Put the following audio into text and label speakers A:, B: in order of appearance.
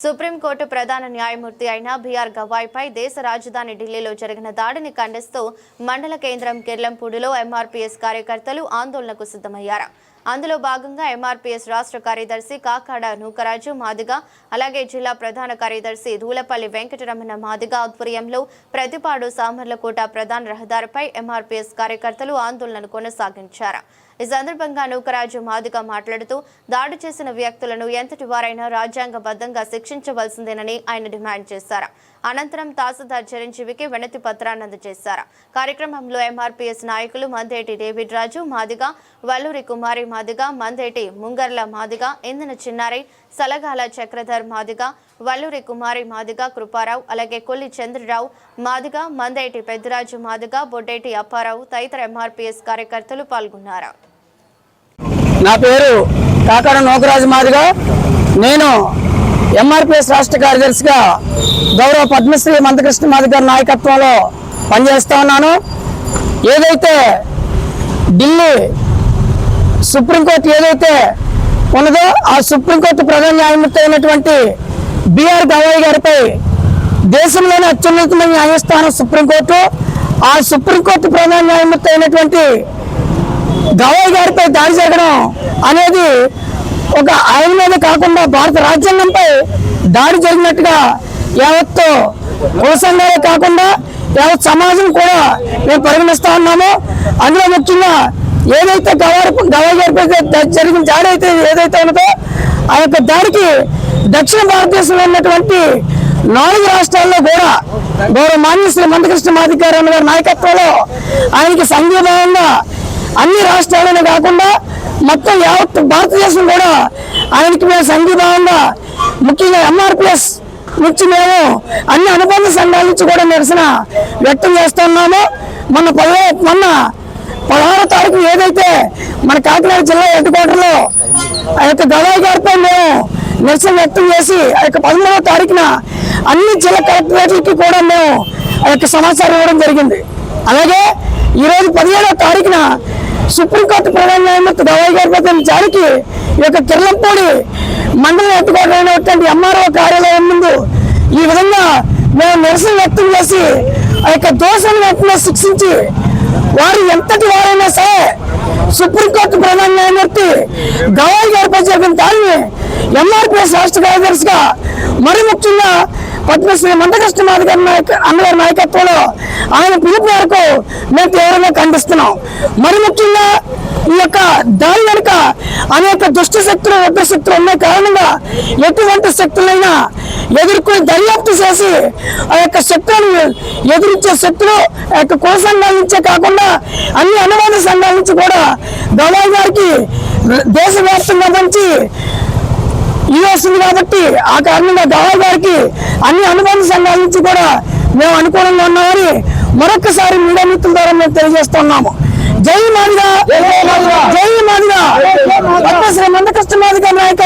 A: Supreme court ప్రధాన న్యాయమూర్తి అయిన బీఆర్ గవాయ్పై దేశ రాజధాని ఢిల్లీలో జరిగిన దాడిని ఖండిస్తూ మండల కేంద్రం కిర్లంపూడిలో ఎంఆర్పీఎస్ కార్యకర్తలు ఆందోళనకు సిద్ధమయ్యారు. అందులో భాగంగా ఎంఆర్పీఎస్ రాష్ట్ర కార్యదర్శి కాకాడ నూకరాజు మాదిగ అలాగే జిల్లా ప్రధాన కార్యదర్శి ధూలపల్లి వెంకటరమణ మాదిగ ఆధ్వర్యంలో ప్రతిపాడు సామర్లకోట ప్రధాన రహదారిపై ఎంఆర్పీఎస్ కార్యకర్తలు ఆందోళన కొనసాగించారు. ఈ సందర్భంగా నూకరాజు మాదిగ మాట్లాడుతూ దాడి చేసిన వ్యక్తులను ఎంతటి వారైనా రాజ్యాంగబద్ధంగా శిక్షించవలసిందేనని ఆయన డిమాండ్ చేశారు. అనంతరం తహసీల్దార్ చిరంజీవికి వినతి పత్రాన్ని అందజేశారు. కార్యక్రమంలో ఎంఆర్పీఎస్ నాయకులు మందేటి డేవిడ్ రాజు మాదిగ వల్లూరి కుమారి మాదిగ మందేటి ముంగర్ల మాదిగ ఇందన చిన్నారి సలగాల చక్రధర్ మాదిగ వల్లూరి కుమారి మాదిగ కృపారావు అలాగే కొల్లి చంద్రరావు మాదిగ మందేటి పెద్దరాజు మాదిగ బొడ్డేటి అప్పారావు తదితర ఎంఆర్పిఎస్ కార్యకర్తలు పాల్గొన్నారు.
B: నా పేరు కాకాడ నోకరాజు మాదిగా. నేను ఎంఆర్పిఎస్ రాష్ట్ర కార్యదర్శిగా గౌరవ పద్మశ్రీ మందకృష్ణ మాది గారి నాయకత్వంలో పనిచేస్తా ఉన్నాను. ఏదైతే ఢిల్లీ సుప్రీంకోర్టు ఏదైతే ఉన్నదో ఆ సుప్రీంకోర్టు ప్రధాన న్యాయమూర్తి అయినటువంటి బిఆర్ గవాయి గారిపై దేశంలోనే అత్యున్నతమైన న్యాయస్థానం సుప్రీంకోర్టు ఆ సుప్రీంకోర్టు ప్రధాన న్యాయమూర్తి అయినటువంటి గవాయి గారిపై దాడి జరగడం అనేది ఒక ఆయన మీద కాకుండా భారత రాజ్యాంగంపై దాడి జరిగినట్టుగా యావత్తు కుల కాకుండా యావత్ సమాజం కూడా మేము పరిగణిస్తా ఉన్నాము. అందులో ముఖ్యంగా ఏదైతే గవారి గవాయి గారిపై జరిగిన దాడి అయితే ఏదైతే ఉన్నదో ఆ యొక్క దాడికి దక్షిణ భారతదేశంలో ఉన్నటువంటి నాలుగు రాష్ట్రాల్లో కూడా గౌరవ మాన్య శ్రీ మందకృష్ణ మాధికారి గారి నాయకత్వంలో ఆయనకి సంఘీభావంగా అన్ని రాష్ట్రాలనే కాకుండా మొత్తం యావత్ భారతదేశం కూడా ఆయనకి మేము సంఘీభావంగా ముఖ్యంగా ఎంఆర్పిఎస్ నుంచి మేము అన్ని అనుబంధ సంఘాల నుంచి కూడా నిరసన వ్యక్తం చేస్తున్నాము. మొన్న పదవ మొన్న పదహారో తారీఖు ఏదైతే మన కాకినాడ జిల్లా హెడ్ క్వార్టర్లో ఆ యొక్క గవాయి గారిపై మేము నిరసన వ్యక్తం చేసి ఆ యొక్క పదమూడవ తారీఖున అన్ని జిల్లా కలెక్టరేట్లకి కూడా మేము ఆ యొక్క సమాచారం ఇవ్వడం జరిగింది. అలాగే ఈరోజు పదిహేడవ తారీఖున సుప్రీంకోర్టు ప్రధాన న్యాయమూర్తి గవాయి గారిపై జారికి ఈ యొక్క కిర్లంపూడి మండలం ఎత్తుకోవడం ఎంఆర్ఓ కార్యాలయం ముందు ఈ విధంగా మేము నిరసన వ్యక్తం చేసి ఆ యొక్క దోషాన్ని వెంటనే శిక్షించి వారు ఎంతటి వారైనా సరే సుప్రీంకోర్టు ప్రధాన న్యాయమూర్తి గవాయి గారిపై జరిగిన దాన్ని ఎంఆర్పిఎస్ రాష్ట్ర కార్యదర్శిగా మరి ముఖ్యంగా పద్మశ్రీ మందకృష్ణ మాది గారి నాయక అన్నగారి నాయకత్వంలో ఆయన పిలుపు మేరకు మేము తీవ్రంగా ఖండిస్తున్నాం. మరి ముఖ్యంగా ఈ యొక్క దాడి వెనుక అనేక దుష్ట శక్తులు ఉగ్ర శక్తులు ఉన్న కారణంగా ఎటువంటి శక్తులైనా ఎదుర్కొని దర్యాప్తు చేసి ఆ యొక్క శక్తులను ఎదురించే శక్తులు ఆ యొక్క కుల సంఘాల నుంచే కాకుండా అన్ని అనువాద సంఘాల నుంచి కూడా గవాయి గారికి దేశవ్యాప్తంగా మంచి ఇది వస్తుంది కాబట్టి ఆ కారణంగా గవాయి గారికి అన్ని అనుబంధ సంఘాల నుంచి కూడా మేము అనుకూలంగా ఉన్నామని మరొకసారి మీడియా మిత్రుల ద్వారా మేము తెలియజేస్తున్నాము జై మాదిగా. జై మాదిగా. పద్మశ్రీ మందకృష్ణ మాదిగా నాయకత్వం.